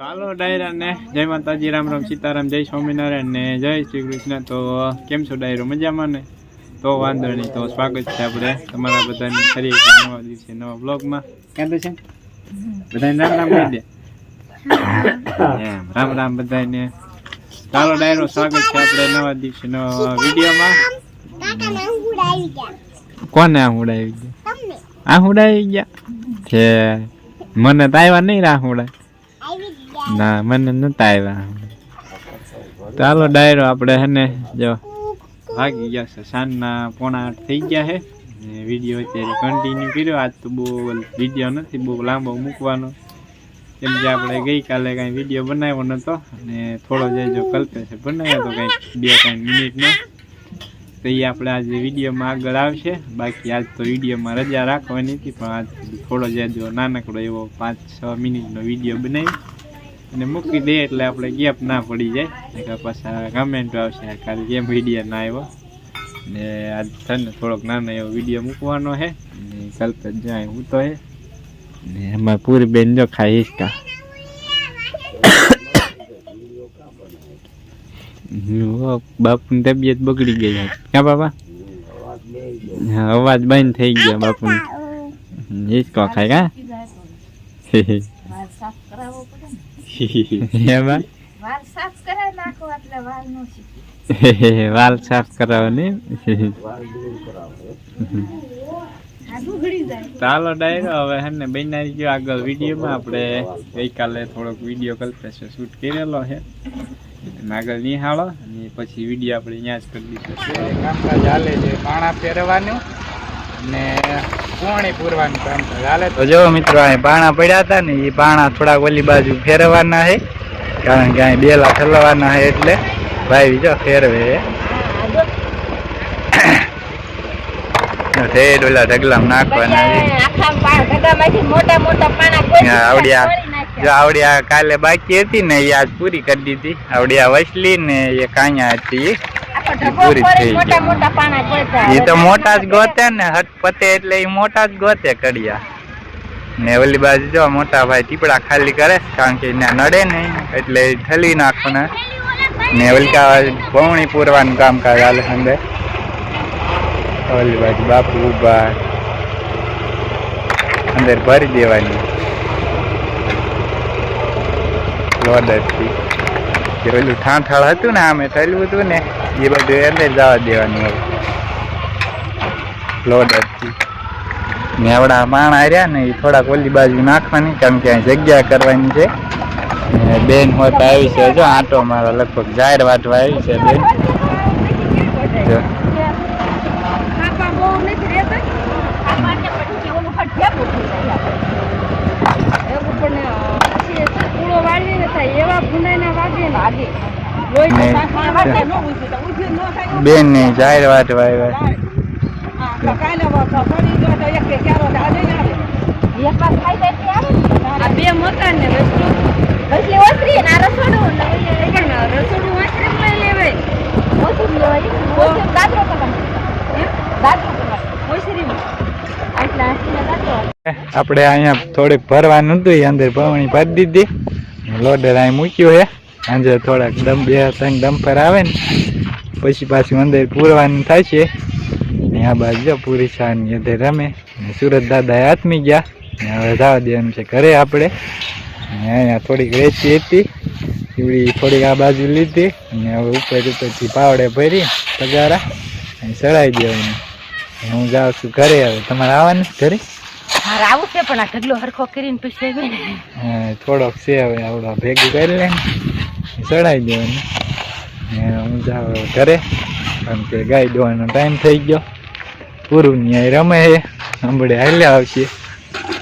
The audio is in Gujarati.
ચાલો ડાયરા ને. જય માતાજી રામ રામ સીતારામ જય સ્વામિનારાયણ ને. જય શ્રી કૃષ્ણ. તો કેમ છો ડાયરો? મજામાં ને? તો વાંધો નહીં તો સ્વાગત છે આપણે તમારા બધાની ફરી એક નવા દિવસે નવા બ્લોગમાં ક્યાં છે? બધાને રામ રામ કહી દે. રામ રામ બધાને ચાલો ડાયરો સ્વાગત છે આપણે નવા દિવસે નવા વિડીયોમાં. કોને આ ઉડાવી ગયા આ ઉડાવી ગયા? છે મને તો આવ્યા નહીં રાહ ઉડાય. ના, મને નતા આવ્યા ચાલો, ડાયરો આપણે હે ને, જો ભાગી ગયા છે. સાંજના પોણા આઠ થઈ ગયા છે. વીડિયો અત્યારે કન્ટિન્યુ કર્યો. આજ તો બહુ વીડિયો નથી, બહુ લાંબો મૂકવાનો. કેમ કે આપણે ગઈકાલે કાંઈ વીડિયો બનાવ્યો નહોતો અને થોડો જે જો કલ્પે છે, બનાવ્યો તો કંઈક બે ત્રણ મિનિટનો. તો એ આપણે આજે વિડીયોમાં આગળ આવશે. બાકી આજ તો વિડીયોમાં રજા રાખવાની હતી, પણ આજ થોડો જે જો નાનકડો એવો પાંચ છ મિનિટનો વીડિયો બનાવી અને મૂકી દે એટલે આપણે ગેપ ના પડી જાય. નહીંતર પાછા કમેન્ટ આવશે કાલે કેમ વીડિયો ના આવ્યો. ને આજ થઈને થોડોક નાનો એવો વીડિયો મૂકવાનો છે ને કલ્પેશ જાય હું તો હે. ને એમાં પૂરી બેન જો ખાઈ કા બાપુની તબિયત બગડી ગઈ ક્યાં હા, અવાજ બંધ થઈ ગયો બાપુ હિસકો ખાય કા? એમાં? વાળ સાફ કરાવી નાખો એટલે વાળ નો શીખે. વાલ સાફ કરાવવાની? આ બગડી જાય. ચાલો ડાયરો હવે હે ને બનાવી ગયો આગળ વિડીયોમાં આપણે ગઈકાલે થોડોક વીડિયો કલ્પેશે શૂટ કરેલો છે આગળ નિહાળો અને પછી વીડિયો આપણે અહીંયા જ કરી દીધો કામકાજ હાલે છે પાણા ફેરવાનું ને પોણી પૂરવાનું કામ તો જો. મિત્રો અહીં પાણા પડ્યા હતા ને એ પાણા થોડાક ઓલી બાજુ ફેરવવાના છે. કારણ કે અહીં બેલા ઠલવાના છે એટલે ભાઈ જો ફેરવે. ઠેઠ ઓલા ઢગલામાં નાખવાના છે. આખા પા- ઢગામાંથી મોટા મોટા પાણા કોઈ હા, આવડી આ તોડી નાખ્યા. જો આવડી કાલે બાકી હતી ને એ આજ પૂરી કરી દીધી. આવડિયા વસલી ને એ કાંયા હતી. આખો પૂરી થઈ ગઈ. એ તો મોટા જ ગોતે ને હટપતે એટલે એ મોટા જ ગોતે કડિયા. ને ઓલી બાજુ જો મોટા ભાઈ ટીપડા ખાલી કરે કારણ કે એને નડે નહીં એટલે ઠલી નાખવાના ને ને ઓલકા પૌણી પૂરવાનું કામકાજ હાલે અંદર ઓલી બાજુ બાપુ ઊભા અંદર ભરી દેવાની. લોડરથી. પેલું ઠાઠાળ હતું ને આમે થયેલું હતું ને એ બધું અંદર જવા દેવાનું હવે. લોડરથી ને આપણા માણા રહ્યા ને એ થોડાક ઓલી બાજુ નાખવાની કારણ કે અહીં જગ્યા કરવાની છે. બેન હોત આવી છે જો આંટો મારો લગભગ જાહેર વાટવા આવી છે બેન. જો. એવું વાગે ને બેન ને જાહેર વાત ભાઈ ભાઈ બે મકાન આપણે અહીંયા થોડીક ભરવાનું હતું અંદર ભરવાની ભરી દીધી. લોડર અહીં મૂક્યું છે. અંદર થોડાક દમ બે ત્રણ ડમ્પર આવે ને. પછી પાછું અંદર પૂરવાનું થાય છે. ને આ બાજુ પૂરી છાની અંદર રમે. ને સુરત દાદા આથમી ગયા. ને હવે જવા દેવાનું છે ઘરે આપણે. ને અહીંયા થોડીક વેચી હતી. ચીવડી થોડીક આ બાજુ લીધી. અને હવે ઉપર ઉપરથી પાવડે ભરી પગારા. અહીં ચડાવી દેવાની. હું જાઉં છું ઘરે હવે. તમારે આવવાનું ઘરે? આવું છે પણ આ ઢગલો હરખો કરીને પછી થોડોક છે હવે આવડો ભેગું કરી લે ચડાવી દેવાનું. ને હું જાઉં ઘરે. કારણ કે ગાય દોવાનો ટાઈમ થઈ ગયો. પૂરું ન્યાય રમે છે. હમણાં હાલ્યા આવશે.